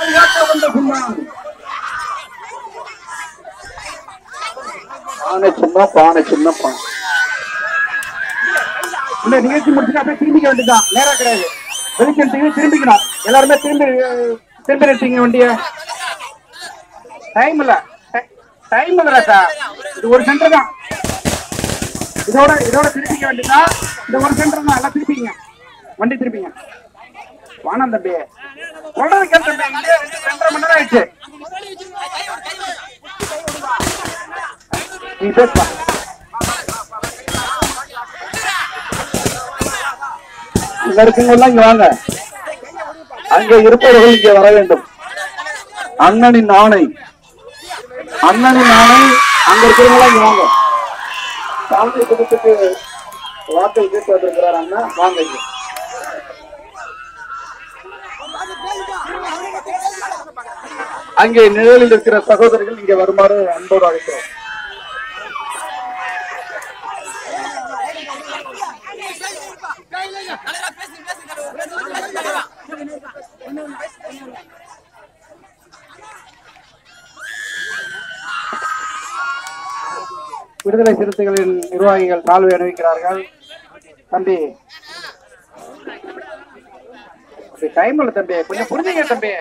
பாதுகாக்க வந்த பானை பானை பானை. இந்த நிகழ்ச்சி முடிச்சுட்டு அப்படியே திரும்பிக்க வேண்டியதுதான். நேரம் கிடையாது. வெளிச்சம் திரும்பிக்கணும் எல்லாருமே திரும்பி திரும்பி நிறுத்திங்க வண்டிய. டைம் இல்ல. டைம் இல்ல ராசா இது ஒரு சென்டர் தான். இதோட இதோட திருப்பிக்க வேண்டியதா இந்த ஒரு சென்டர் தான். எல்லாம் திருப்பிங்க வண்டி திருப்பிங்க வானம் தம்பி. சொல்றது கேட்டு தம்பி இங்கே ரெண்டு ரெண்டரை மணி நேரம் ஆயிடுச்சு. நீ பேசுப்பா இங்க இருக்கவங்க இங்க வாங்க. அங்க இருப்பவர்கள் இங்க வர வேண்டும். அண்ணனின் ஆணை. அண்ணனின் ஆணை அங்க இருக்கிறவங்க இங்க வாங்க. சாமி குடும்பத்துக்கு வாக்கள் கேட்டு வந்திருக்கிறார் அண்ணா. வாங்க அங்கே நிழலில் இருக்கிற சகோதரர்கள் இங்கே வருமாறு அன்போடு அழைக்கிறோம். விடுதலை சிறுத்தைகளின் நிர்வாகிகள் தாழ்வு அணிவிக்கிறார்கள். தம்பி. டைம் இல்ல தம்பி. கொஞ்சம் புரிஞ்சுங்க தம்பி.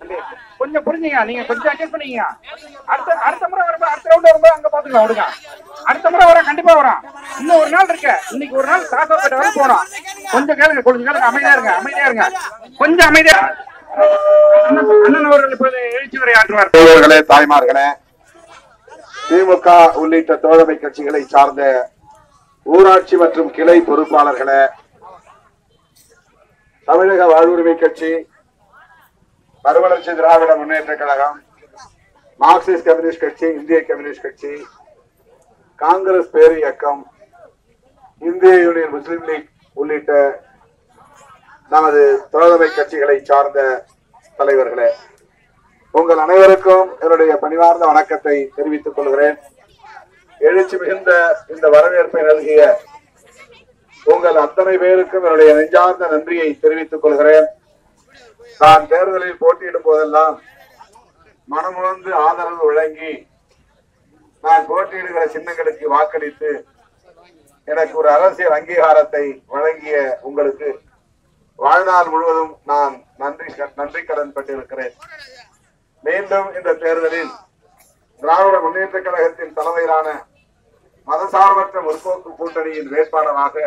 தம்பி. கொஞ்சம் புரிஞ்சுங்க நீங்க கொஞ்சம் அட்ஜஸ்ட் பண்ணீங்க அடுத்த அடுத்த முறை வரும்போது அடுத்த ரவுண்ட் வரும்போது அங்க பாத்துக்கலாம் விடுங்க அடுத்த முறை வர கண்டிப்பா வரும். இன்னும் ஒரு நாள் இருக்கு. இன்னைக்கு ஒரு நாள் காசாப்பேட்டை வரை போறோம். கொஞ்சம் கேளுங்க கொஞ்சம் கேளுங்க அமைதியா இருங்க அமைதியா இருங்க. கொஞ்சம் அமைதியா. அண்ணன் அண்ணன் அவர்கள் இப்போது எழுச்சி உரை ஆற்றுவார். தோழர்களே தாய்மார்களே திமுக உள்ளிட்ட தோழமை கட்சிகளை சார்ந்த ஊராட்சி மற்றும் கிளை பொறுப்பாளர்களே தமிழக வாழ்வுரிமை கட்சி மறுமலர்ச்சி திராவிட முன்னேற்ற கழகம் மார்க்சிஸ்ட் கம்யூனிஸ்ட் கட்சி இந்திய கம்யூனிஸ்ட் கட்சி காங்கிரஸ் பேர் இயக்கம் இந்திய யூனியன் முஸ்லிம் லீக் உள்ளிட்ட நமது தோழமை கட்சிகளை சார்ந்த தலைவர்களே உங்கள் அனைவருக்கும் என்னுடைய பணிவார்ந்த வணக்கத்தை தெரிவித்துக் கொள்கிறேன். எழுச்சி மிகுந்த இந்த வரவேற்பை நல்கிய உங்கள் அத்தனை பேருக்கும் என்னுடைய நெஞ்சார்ந்த நன்றியை தெரிவித்துக் கொள்கிறேன். நான் தேர்தலில் போட்டியிடும் போதெல்லாம் மனமுழந்து ஆதரவு வழங்கி நான் போட்டியிடுகிற சின்னங்களுக்கு வாக்களித்து எனக்கு ஒரு அரசியல் அங்கீகாரத்தை வழங்கிய உங்களுக்கு வாழ்நாள் முழுவதும் நான் நன்றி நன்றி கடன் பட்டிருக்கிறேன். மீண்டும் இந்த தேர்தலில் திராவிட முன்னேற்ற கழகத்தின் தலைமையிலான மதசார்பற்ற முற்போக்கு கூட்டணியின் வேட்பாளராக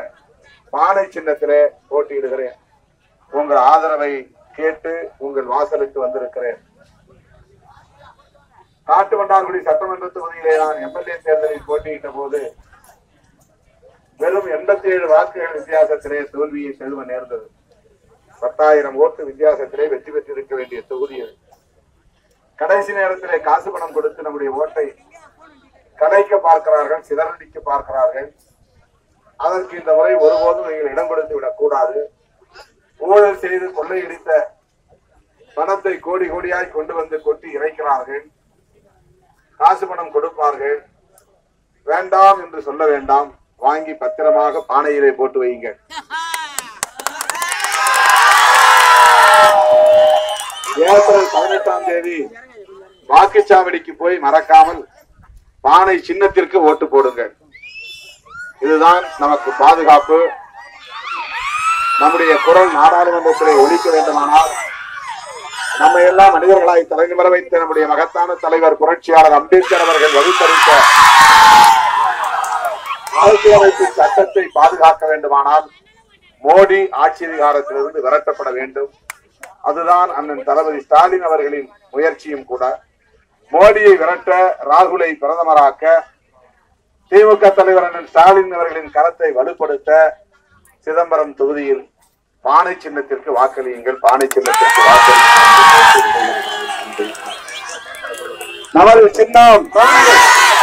பானை சின்னத்திலே போட்டியிடுகிறேன். உங்கள் ஆதரவை கேட்டு உங்கள் வாசலுக்கு வந்திருக்கிறேன். காட்டு வண்டார்குடி சட்டமன்ற தொகுதியிலே நான் எம்எல்ஏ தேர்தலில் போட்டியிட்ட போது வெறும் எண்பத்தி ஏழு வாக்குகள் வித்தியாசத்திலே தோல்வியை செல்வ நேர்ந்தது. பத்தாயிரம் ஓட்டு வித்தியாசத்திலே வெற்றி பெற்றிருக்க வேண்டிய தொகுதி அது. கடைசி நேரத்திலே காசு பணம் கொடுத்து நம்முடைய ஓட்டை கலைக்க பார்க்கிறார்கள் சிதறடிக்க பார்க்கிறார்கள். அதற்கு இந்த முறை ஒருபோதும் நீங்கள் இடம் கொடுத்து விடக்கூடாது. ஊழல் செய்து கொள்ளையடித்த பணத்தை கோடி கோடியாய் கொண்டு வந்து கொட்டி இறைக்கிறார்கள். காசு பணம் கொடுப்பார்கள். வேண்டாம் என்று சொல்ல வேண்டாம். வாங்கி பத்திரமாக பானையிலே போட்டு வையுங்கள். ஏப்ரல் பதினெட்டாம் தேதி வாக்குச்சாவடிக்கு போய் மறக்காமல் பானை சின்னத்திற்கு ஓட்டு போடுங்கள். இதுதான் நமக்கு பாதுகாப்பு. நம்முடைய குரல் நாடாளுமன்றத்திலே ஒழிக்க வேண்டுமானால் நம்ம எல்லாம் மனிதர்களாய் தலைநிமர வைத்த நம்முடைய மகத்தான தலைவர் புரட்சியாளர் அம்பேத்கர் அவர்கள் வகுத்தளித்த அரசியலமைப்பு சட்டத்தை பாதுகாக்க வேண்டுமானால் மோடி ஆட்சி அதிகாரத்திலிருந்து விரட்டப்பட வேண்டும். அதுதான் அண்ணன் தளபதி ஸ்டாலின் அவர்களின் முயற்சியும் கூட. மோடியை விரட்ட ராகுலை பிரதமராக்க திமுக தலைவர் அண்ணன் ஸ்டாலின் அவர்களின் கரத்தை வலுப்படுத்த சிதம்பரம் தொகுதியில் பானை சின்னத்திற்கு வாக்களியுங்கள். பானை சின்னத்திற்கு வாக்களியுங்கள். நமது சின்னம்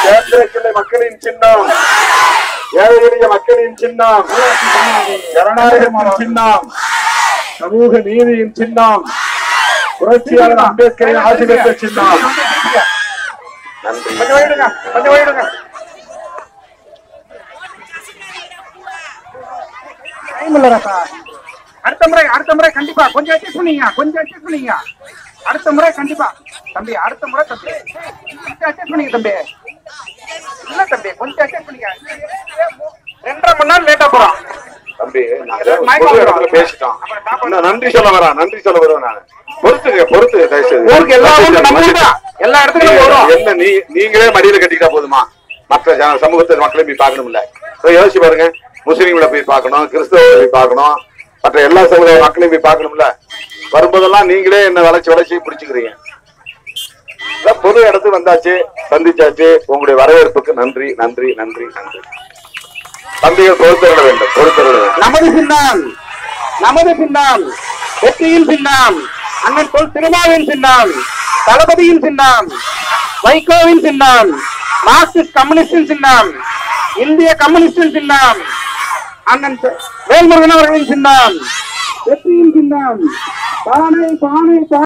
கேந்திரக்கிளை மக்களின் சின்னம் ஏழை எளிய மக்களின் சின்னம் ஜனநாயகத்தின் சின்னம் சமூக நீதியின் சின்னம் புரட்சியாளர் அம்பேத்கரின் ஆட்சி சின்னம். நன்றி கொஞ்சம் டைம் இல்ல ரசா அடுத்த முறை அடுத்த முறை கண்டிப்பா. கொஞ்சம் அட்ஜஸ்ட் பண்ணீங்க கொஞ்சம் அட்ஜஸ்ட் பண்ணீங்க அடுத்த முறை கண்டிப்பா. தம்பி அடுத்த முறை தம்பி. கொஞ்சம் அட்ஜஸ்ட் பண்ணிக்க தம்பி. இல்ல தம்பி கொஞ்சம் அட்ஜஸ்ட் பண்ணிக்க ரெண்டரை மணி நேரம் லேட்டா போறோம். தம்பி. பேசிட்டோம். நன்றி சொல்ல வரேன் நன்றி சொல்ல வருவேன் நான். பொறுத்துங்க பொறுத்து தயவுசெய்து. எல்லா. எல்லா இடத்துக்கும் போறோம் என்ன நீ நீங்களே மடியில கட்டிக்கிட்டா போதுமா? மற்ற சமூகத்தை மக்களையும் பார்க்கணும்ல. So, யோசிச்சு பாருங்க. முஸ்லீம்களை போய் பார்க்கணும் கிறிஸ்தவர்களை போய் பார்க்கணும். மற்ற எல்லா சமுதாய மக்களையும் போய் பார்க்கணும்ல? வரும்போதெல்லாம் நீங்களே என்ன வளைச்சு வளைச்சு பிடிச்சுக்கிறீங்க பொது இடத்துக்கு வந்தாச்சு சந்திச்சாச்சு. உங்களுடைய வரவேற்புக்கு நன்றி நன்றி நன்றி நன்றி. தம்பிகள் பொறுத்தருள வேண்டும் பொறுத்தருள வேண்டும். நமது சின்னம் நமது பின்னால் வெற்றியின் சின்னம் அண்ணன் தொல் திருமாவின் சின்னம் தளபதியின் சின்னம் வைகோவின் சின்னம் மார்க்சிஸ்ட் கம்யூனிஸ்டின் சின்னம் இந்திய கம்யூனிஸ்டின் சின்னம் அண்ணன் வேல்முருகன் அவர்களின் சிந்தான் வெற்றியின் சிந்தான் பானை பானை பானை.